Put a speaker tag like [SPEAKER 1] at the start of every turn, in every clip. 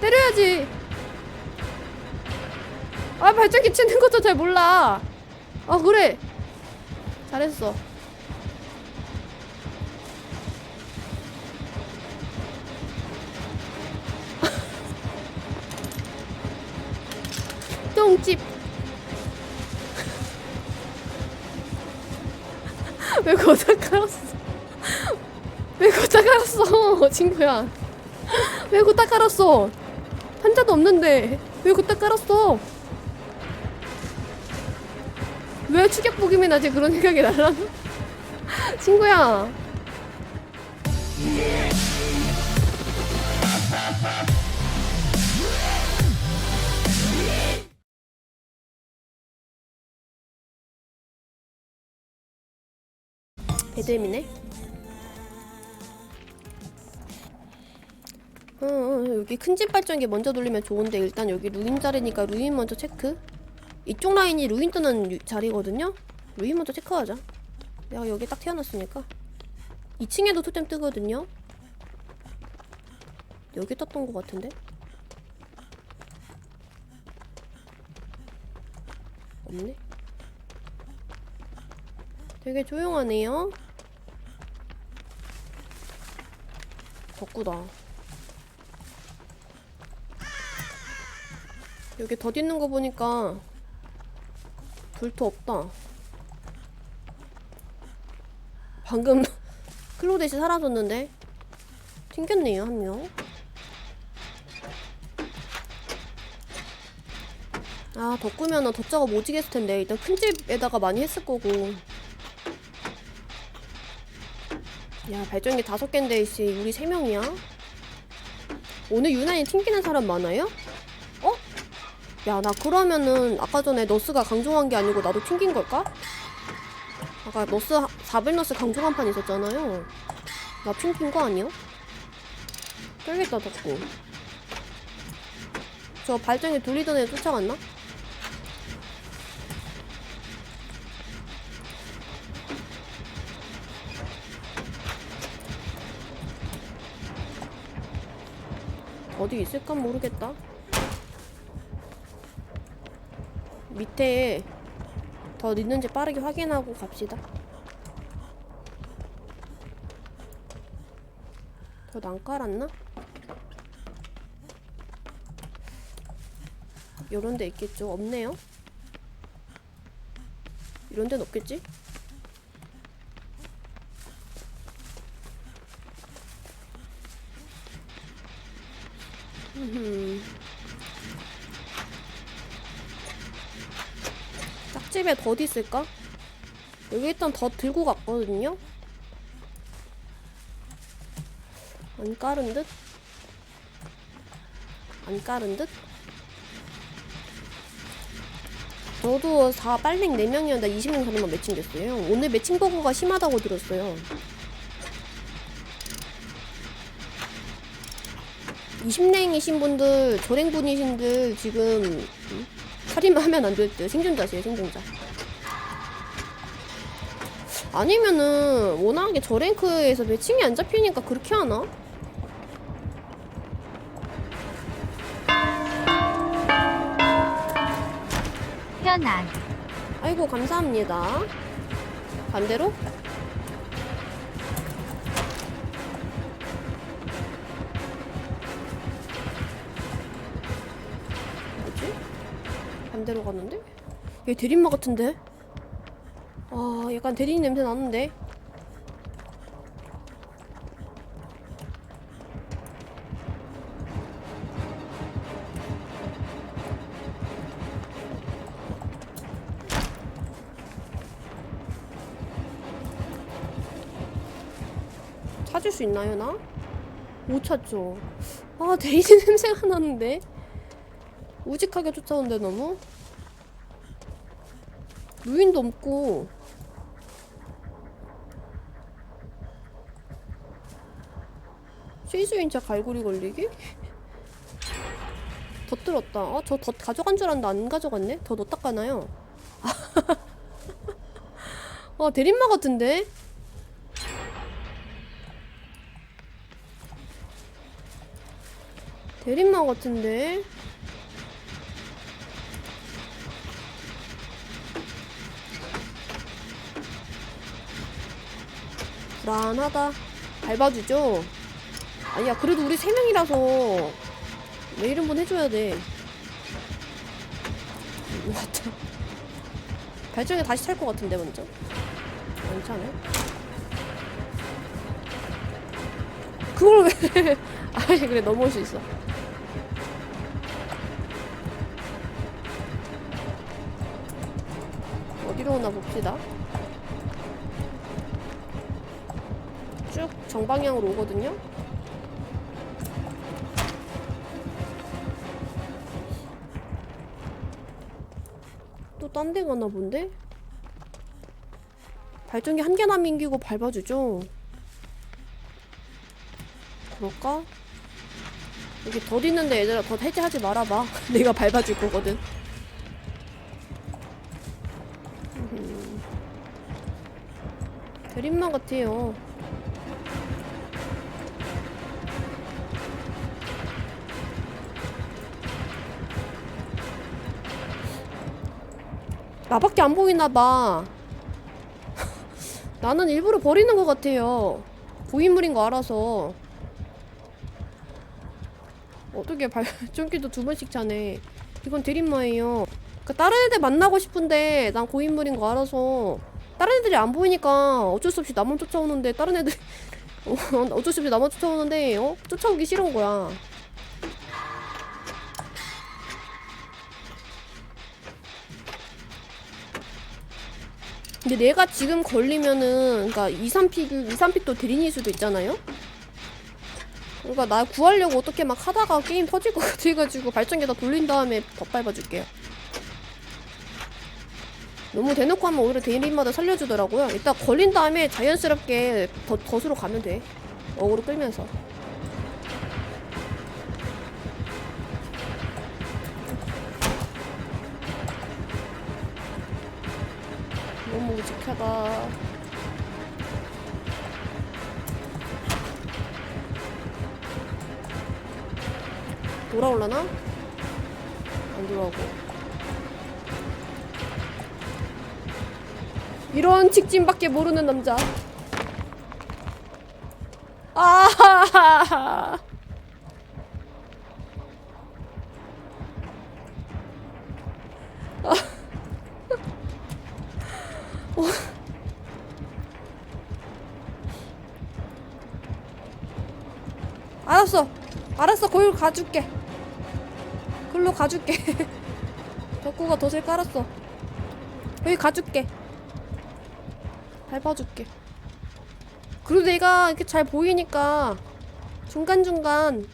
[SPEAKER 1] 때려야지. 아 발전기 치는 것도 잘 몰라. 아 그래. 잘했어. 똥집. 왜 거기다 깔았어? 왜 거기다 깔았어, 친구야? 왜 거기다 깔았어? 한자도 없는데 왜 거기다 깔았어? 왜 추격복이면 나지 그런 생각이 날라? 친구야. 배드미네. 어, 어, 여기 큰 집 발전기 먼저 돌리면 좋은데 일단 여기 루인 자리니까 루인 먼저 체크. 이쪽 라인이 루인 뜨는 유- 자리거든요. 루인 먼저 체크하자. 내가 여기 딱 태어났으니까. 2층에도 토템 뜨거든요. 여기 떴던 것 같은데. 없네. 되게 조용하네요. 덕구다. 여기 덧 있는 거 보니까 불도 없다. 방금 클로데시 사라졌는데 튕겼네요 한 명. 아 덕구면은 덧자가 모지겠을 텐데 일단 큰 집에다가 많이 했을 거고. 야 발전기 다섯 개인데 씨 우리 세 명이야? 오늘 유난히 튕기는 사람 많아요? 어? 야나 그러면은 아까 전에 너스가 강종한 게 아니고 나도 튕긴 걸까? 아까 너스 400너스 강종한 판 있었잖아요 나 튕긴 거 아니야? 떨겠다 덕구 저 발전기 돌리던 애 쫓아갔나? 어디 있을까 모르겠다. 밑에 더 있는지 빠르게 확인하고 갑시다. 더 안 깔았나? 요런 데 있겠죠? 없네요? 이런 데는 없겠지? 음. 짝집에 덧 있을까? 여기 일단 덧 들고 갔거든요? 안 깔은 듯? 안 깔은 듯? 저도 4 빨랭 4명이었는데 20명 사람만 매칭됐어요. 오늘 매칭 버그가 심하다고 들었어요. 20랭이신 분들, 저랭분이신들 지금 음? 살인하면 안될 듯. 생존자세요, 생존자. 아니면은 워낙에 저 랭크에서 매칭이 안 잡히니까 그렇게 하나?
[SPEAKER 2] 현안
[SPEAKER 1] 아이고 감사합니다. 반대로? 반대로 갔는데? 얘 대리마 같은데? 아 약간 대리인 냄새 나는데? 찾을 수 있나요 나? 못 찾죠. 아 대리인 냄새가 나는데? 우직하게 쫓아온대 너무? 루인도 없고 실수인차 갈고리 걸리기? 덧 들었다. 아, 저 덧 가져간 줄 알았는데 안 가져갔네? 더 넣었다 까나요? 아, 대림마 같은데? 대림마 같은데? 불안하다. 밟아주죠? 아니야, 그래도 우리 세 명이라서 매일 한번 해줘야 돼. 맞다. 발전기 다시 탈것 같은데, 먼저. 괜찮아? 그걸 왜. 아니, 그래, 넘어올 수 있어. 어디로 오나 봅시다. 정방향으로 오거든요. 또 딴 데 가나 본데? 발전기 한 개나 민기고 밟아주죠? 그럴까? 여기 덧 있는데 얘들아 덧 해제하지 말아봐 내가 밟아줄 거거든 음. 대림마 같아요 나밖에 안 보이나 봐. 나는 일부러 버리는 것 같아요. 고인물인 거 알아서. 어떻게 발전기도 두 번씩 차네. 이건 대림마예요. 그러니까 다른 애들 만나고 싶은데 난 고인물인 거 알아서. 다른 애들이 안 보이니까 어쩔 수 없이 나만 쫓아오는데 다른 애들 어, 어쩔 수 없이 나만 쫓아오는데 어? 쫓아오기 싫은 거야 근데 내가 지금 걸리면은 그러니까 2, 3픽 2, 3픽도 대리니일 수도 있잖아요? 그러니까 나 구하려고 어떻게 막 하다가 게임 퍼질 것 같아가지고 발전기 다 돌린 다음에 더 밟아줄게요. 너무 대놓고 하면 오히려 대리인마다 살려주더라고요. 일단 걸린 다음에 자연스럽게 더, 덫으로 가면 돼. 어그로 끌면서. 우직하다. 돌아올라나? 안 돌아오고. 이런 직진밖에 모르는 남자. 아! 알았어. 알았어. 거기로 가줄게. 글로 가줄게. 덕구가 덫을 깔았어. 여기 가줄게. 밟아줄게. 그리고 내가 이렇게 잘 보이니까 중간중간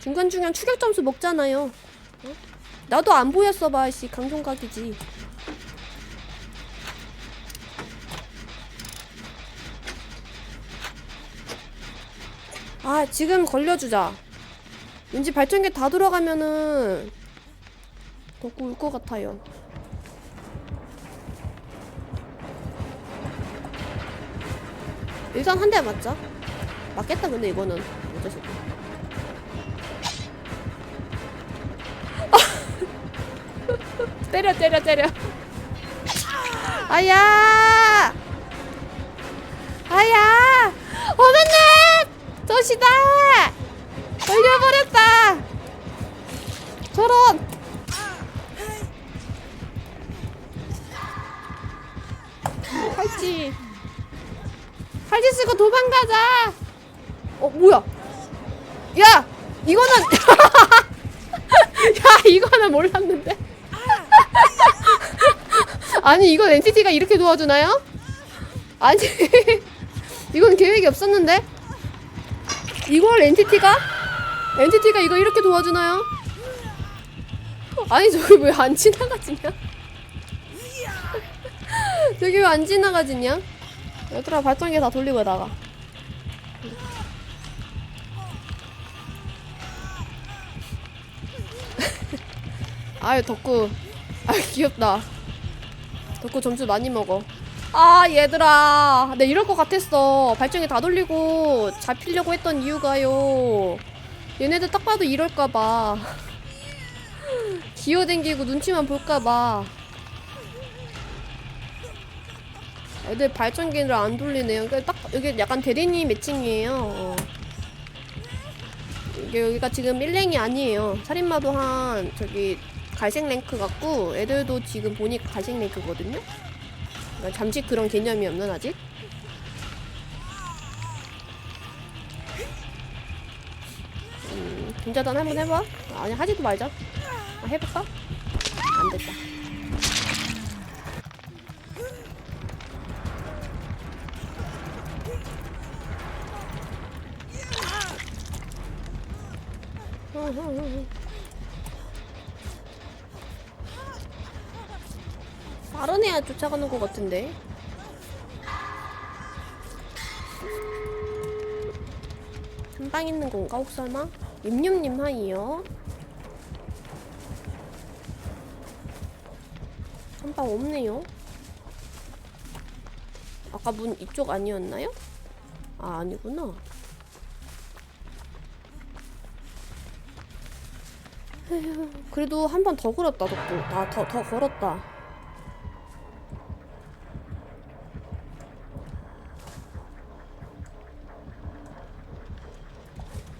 [SPEAKER 1] 중간중간 추격 점수 먹잖아요. 어? 나도 안 보였어 봐, 씨. 강종각이지. 아, 지금 걸려주자. 왠지 발전기 다 들어가면은 덕구 울것 같아요. 일단 한 대 맞자. 맞겠다 근데 이거는 어쩔 수 없다. 때려 때려 때려. 아야! 아야! 저시다! 걸려버렸다! 저런! 팔찌 팔찌 쓰고 도망가자 어 뭐야 야 이거는 야 이거는 몰랐는데 아니 이건 NCT가 이렇게 도와주나요? 아니 이건 계획이 없었는데 이걸 NCT가 NCT가 이거 이렇게 도와주나요? 아니 저기 왜 안 지나가지냐? 저기 왜 안 지나가지냐? 얘들아 발전기 다 돌리고 나가. 아유 덕구, 아 귀엽다. 덕구 점수 많이 먹어. 아 얘들아, 내 이럴 것 같았어. 발전기 다 돌리고 잡히려고 했던 이유가요. 얘네들 딱 봐도 이럴까봐. 기어댕기고 눈치만 볼까봐. 애들 발전기를 안 돌리네요. 그러니까 딱 여기 약간 대리님 매칭이에요. 어. 이게 여기가 지금 1랭이 아니에요. 살인마도 한 저기 갈색 랭크 같고 애들도 지금 보니까 갈색 랭크거든요. 그러니까 잠시 그런 개념이 없는 아직. 음, 중자단 한번 해봐. 아니 하지도 말자. 아, 해볼까? 안 됐다. 빠른 애야 쫓아가는 것 같은데. 한 방 있는 건가 혹 설마? 임님님 하이요. 한 방 없네요. 아까 문 이쪽 아니었나요? 아 아니구나. 그래도 한 번 더 걸었다 덕분. 나더 더 걸었다.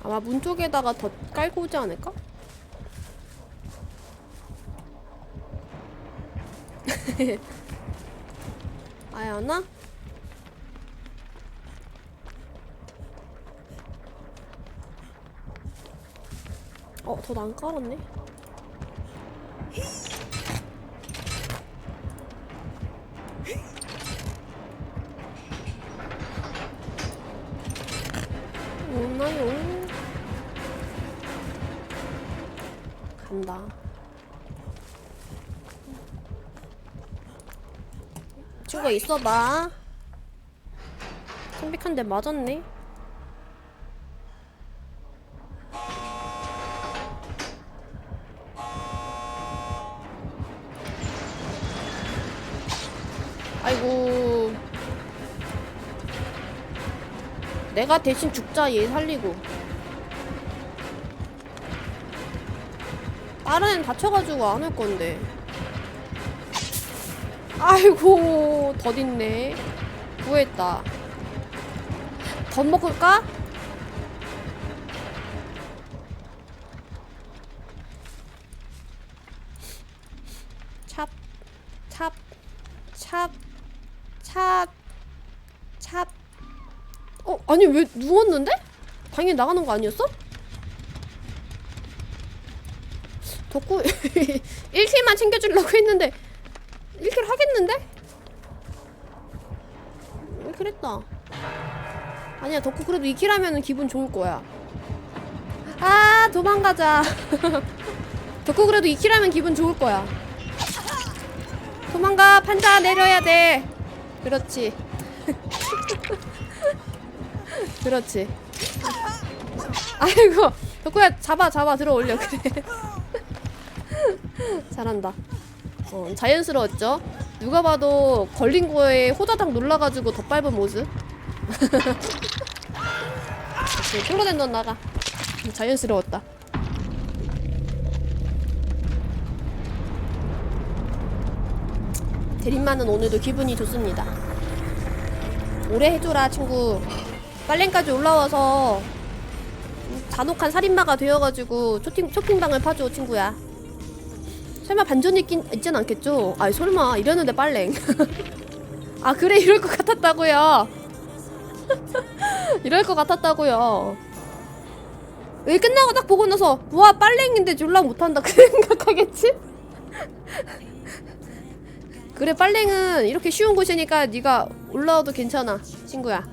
[SPEAKER 1] 아마 문 쪽에다가 더 깔고 오지 않을까? 아야 하나? 어, 더안 깔았네. 오나요? 간다. 친구가 있어봐. 선빅한데 맞았네. 아이고. 내가 대신 죽자 얘 살리고. 애는 다쳐가지고 안 할 건데. 아이고 덧있네. 구했다. 덧 먹을까? 찹, 찹, 찹, 찹, 찹. 어, 아니 왜 누웠는데? 당연히 나가는 거 아니었어? 덕구 1킬만 챙겨주려고 했는데 1킬 하겠는데? 1킬 했다? 아니야 덕구 그래도 2킬 하면은 기분 좋을 거야. 아 도망가자. 덕구 그래도 2킬 하면 기분 좋을 거야. 도망가 판자 내려야 돼. 그렇지. 그렇지. 아이고 덕구야 잡아 잡아 들어 올려 그래 잘한다. 어, 자연스러웠죠? 누가 봐도 걸린 거에 호다닥 놀라가지고 더 밟은 모습. 오케이 콜로덴 넌 나가. 자연스러웠다. 대림마는 오늘도 기분이 좋습니다. 오래 해줘라 친구. 빨랭까지 올라와서 잔혹한 살인마가 되어가지고 쇼핑, 쇼핑방을 파줘 친구야 설마 반전이 있긴 있진 않겠죠? 아이 설마 이러는데 빨랭. 아 그래 이럴 것 같았다고요. 이럴 것 같았다고요. 왜 끝나고 딱 보고 나서 와 빨랭인데 졸라 못한다. 그 생각하겠지? 그래 빨랭은 이렇게 쉬운 곳이니까 네가 올라와도 괜찮아 친구야.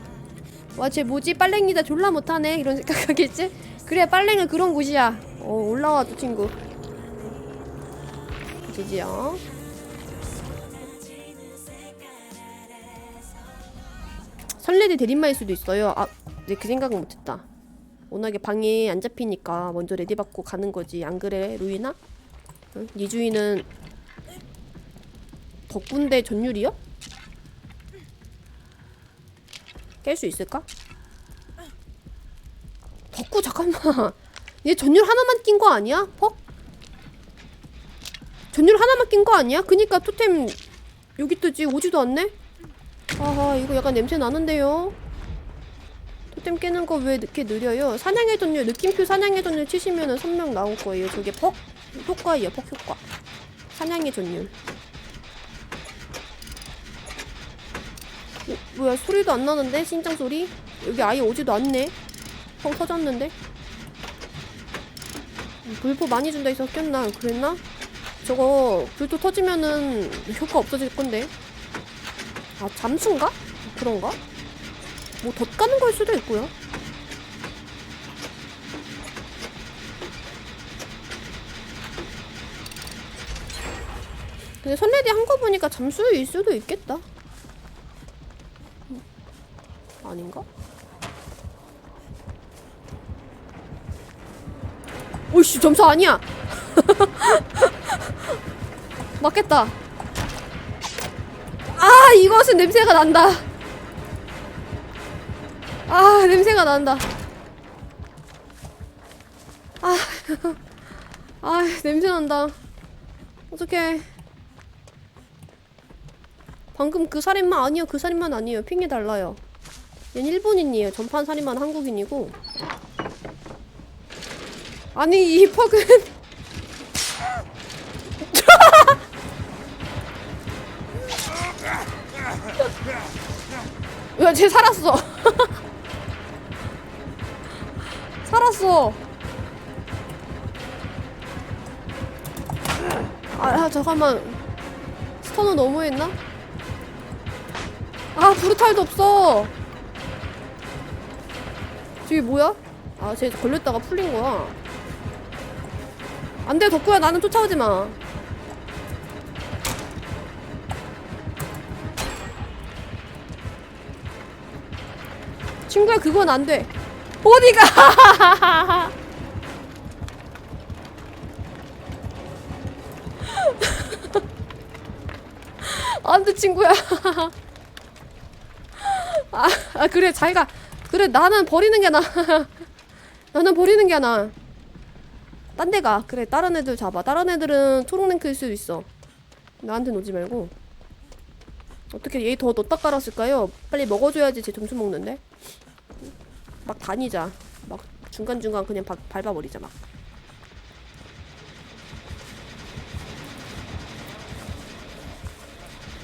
[SPEAKER 1] 와 쟤 뭐지? 빨랭이다. 졸라 못하네. 이런 생각하겠지? 그래 빨랭은 그런 곳이야. 어 올라와도 친구 지지요 설레드 대립마일 수도 있어요 아, 네, 그 생각은 못했다 워낙에 방에 안 잡히니까 먼저 레디 받고 가는 거지 안 그래 루이나? 응? 네 주인은 덕군대 전율이요? 깰 수 있을까? 덕구 잠깐만 얘 전율 하나만 낀 거 아니야? 퍽? 전율 하나만 낀 거 아니야? 그니까 토템 여기 뜨지 오지도 않네? 아하 이거 약간 냄새 나는데요? 토템 깨는 거 왜 이렇게 느려요? 사냥의 전율 느낌표 사냥의 전율 치시면은 선명 나올 거예요 저게 퍽 효과예요 퍽 효과 사냥의 전율 어, 뭐야 소리도 안 나는데 심장 소리? 여기 아예 오지도 않네 펑 터졌는데 불포 많이 준다 꼈나 그랬나? 저거 불도 터지면은 효과 없어질 건데 아 잠수인가? 그런가? 뭐 덧 가는 걸 수도 있고요 근데 선레디 한 거 보니까 잠수일 수도 있겠다 음, 아닌가? 오이씨 점수 아니야 맞겠다. 아 이것은 냄새가 난다. 아 냄새가 난다. 아, 아 냄새 난다. 어떡해. 방금 그 살인마 아니요 그 살인마는 아니에요. 핑이 달라요. 얘는 일본인이에요. 전판 살인마는 한국인이고. 아니 이 퍽은 쟤 살았어 살았어 아, 아 잠깐만 스턴은 너무했나? 아 브루탈도 없어 저기 뭐야? 아쟤 걸렸다가 풀린 거야 안돼 덕구야 나는 쫓아오지 마. 친구야 그건 안 돼. 어디가? 안돼 친구야. 아, 아 그래 자기가 그래 나는 버리는 게 나. 나는 버리는 게 나. 딴 데 가. 그래, 다른 애들 잡아. 다른 애들은 초록 랭크일 수도 있어. 나한테 오지 말고. 어떻게 얘 더 넣었다 깔았을까요? 빨리 먹어줘야지 제 점수 먹는데. 막 다니자. 막 중간중간 그냥 바, 밟아버리자, 막.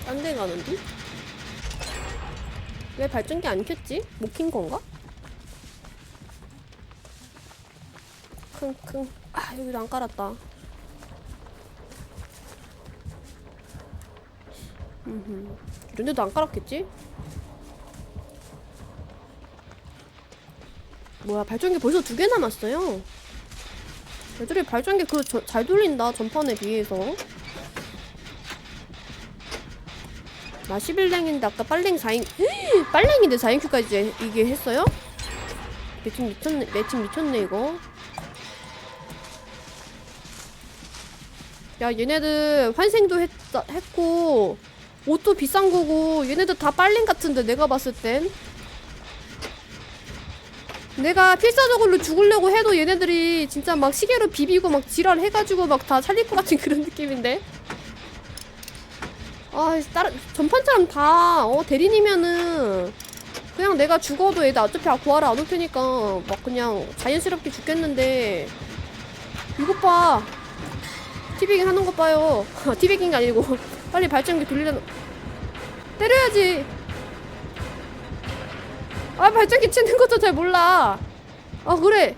[SPEAKER 1] 딴 데 가는데? 왜 발전기 안 켰지? 못 킨 건가? 킁킁 아 여기도 안 깔았다 음흠 이런 데도 안 깔았겠지? 뭐야 발전기 벌써 두 개 남았어요. 애들이 발전기 그거 저- 잘 돌린다 전판에 비해서. 나 11랭인데 아까 빨랭 4인 빨랭인데 4인큐까지 이게 했어요? 매칭 미쳤네 매칭 미쳤네 이거. 야 얘네들 환생도 했, 했고 옷도 비싼 거고 얘네들 다 빨랭 같은데 내가 봤을 땐 내가 필사적으로 죽으려고 해도 얘네들이 진짜 막 시계로 비비고 막 지랄 해가지고 막 다 살릴 것 같은 그런 느낌인데 아 다른 전판처럼 다 어, 대리니면은 그냥 내가 죽어도 얘들 어차피 아, 구하러 안 올 테니까 막 그냥 자연스럽게 죽겠는데 이것 봐 티베깅 하는 거 봐요. 티베깅이 아니고 빨리 발전기 돌리려 때려야지. 아 발전기 치는 것도 잘 몰라. 아 그래.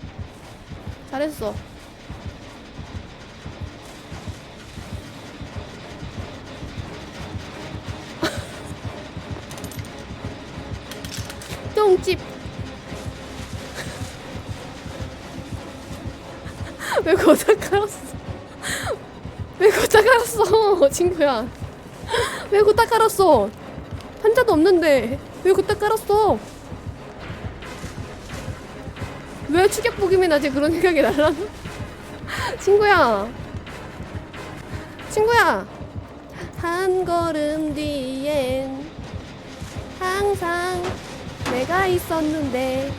[SPEAKER 1] 잘했어. 똥집. 왜 거기다 깔았어? 왜 거기다 깔았어, 친구야? 왜 거기다 깔았어? 한자도 없는데 왜 거기다 깔았어? 왜 추격복임이 나 지 그런 생각이 날라나? 친구야, 친구야, 한 걸음 뒤엔 항상 내가 있었는데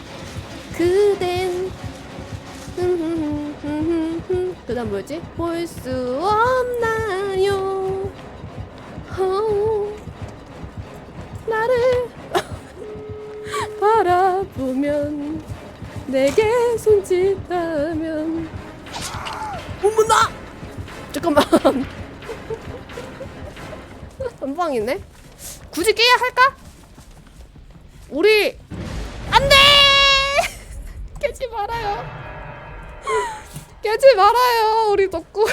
[SPEAKER 1] 그댄 그 다음 뭐였지? 볼 수 없나요? 내게 손짓하면 어머나! 잠깐만 한 방이네? 굳이 깨야 할까? 우리 안돼! 깨지 말아요. 깨지 말아요. 우리 덕구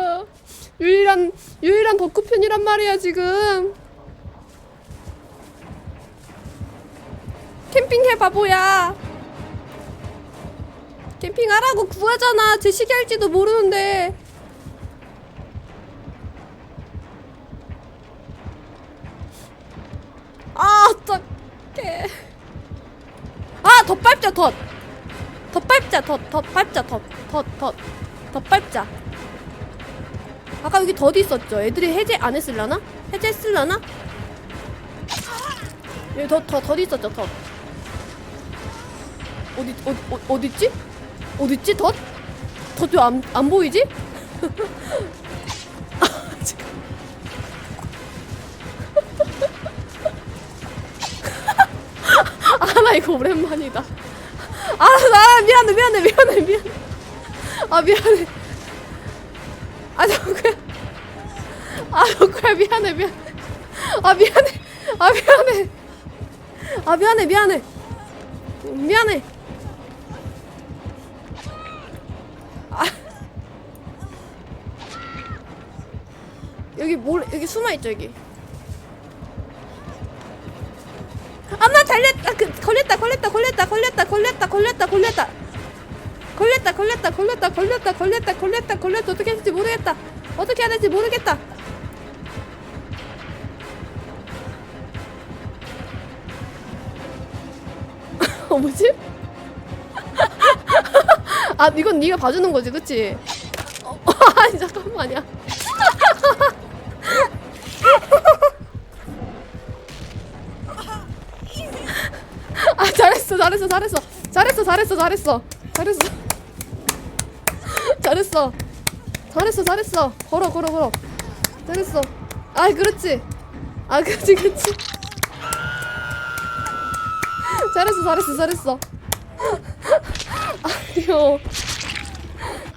[SPEAKER 1] 유일한 유일한 덕구 편이란 말이야 지금. 캠핑해 바보야. 캠핑하라고 구하잖아. 제 시계 할지도 모르는데. 아 어떡해. 아, 더 밟자, 덧. 더 밟자, 덧, 덧 밟자, 덧, 덧, 덧. 더 밟자. 아까 여기 덧 있었죠? 애들이 해제 안 했을라나? 해제했을라나? 여기 덧, 덧, 덧 있었죠, 덧. 어디, 어디, 어, 어딨지? 어딨지, 덧? 덧왜 안, 안 보이지? 아. 아, 나 이거 오랜만이다. 아, 나 미안해, 미안해, 미안해, 미안해. 아, 미안해. 아, 덕구야. 아, 덕구야, 미안해, 미안해. 아, 미안해. 아, 미안해. 아, 미안해, 미안해. 미안해. 여기 뭘, 여기 숨어 있죠, 여기. 엄마 달렸다 그, 걸렸다 걸렸다 걸렸다 걸렸다 걸렸다 걸렸다 걸렸다 걸렸다 걸렸다 걸렸다 걸렸다 걸렸다 걸렸다 걸렸다 어떻게 해야 될지 모르겠다 어떻게 해야 될지 모르겠다 어 뭐지? 아 이건 네가 봐주는 거지 그치? 어, 아니 잠깐만요 잘했어. 잘했어 잘했어 잘했어. 잘했어. 잘했어. 잘했어 잘했어. 걸어 걸어 걸어. 잘했어. 아 그렇지. 아 그렇지 그렇지. 잘했어 잘했어 잘했어. 아니요.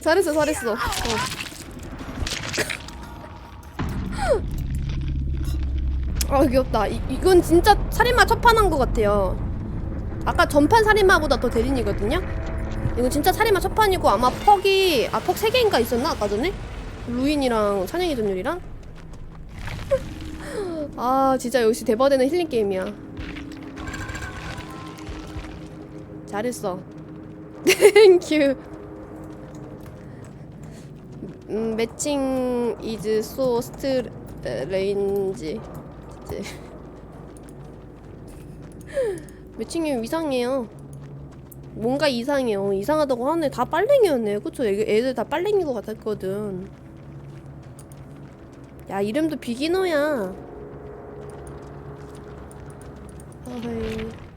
[SPEAKER 1] 잘했어 잘했어. 어. 아 귀엽다. 이, 이건 진짜 살인마 첫판한 것 같아요 아까 전판 살인마보다 더 대린이거든요? 이건 진짜 살인마 첫판이고 아마 퍽이 아 퍽 3개인가 있었나 아까 전에? 루인이랑 찬양의 전율이랑? 아 진짜 역시 대박되는 힐링 게임이야. 잘했어. 땡큐 음, 매칭 이즈 소 스트레인지 매칭이 이상해요. 뭔가 이상해요. 이상하다고 하네. 다 빨랭이였네. 그쵸? 애들, 다 빨랭이 것 같았거든. 야, 이름도 비기너야. 아이.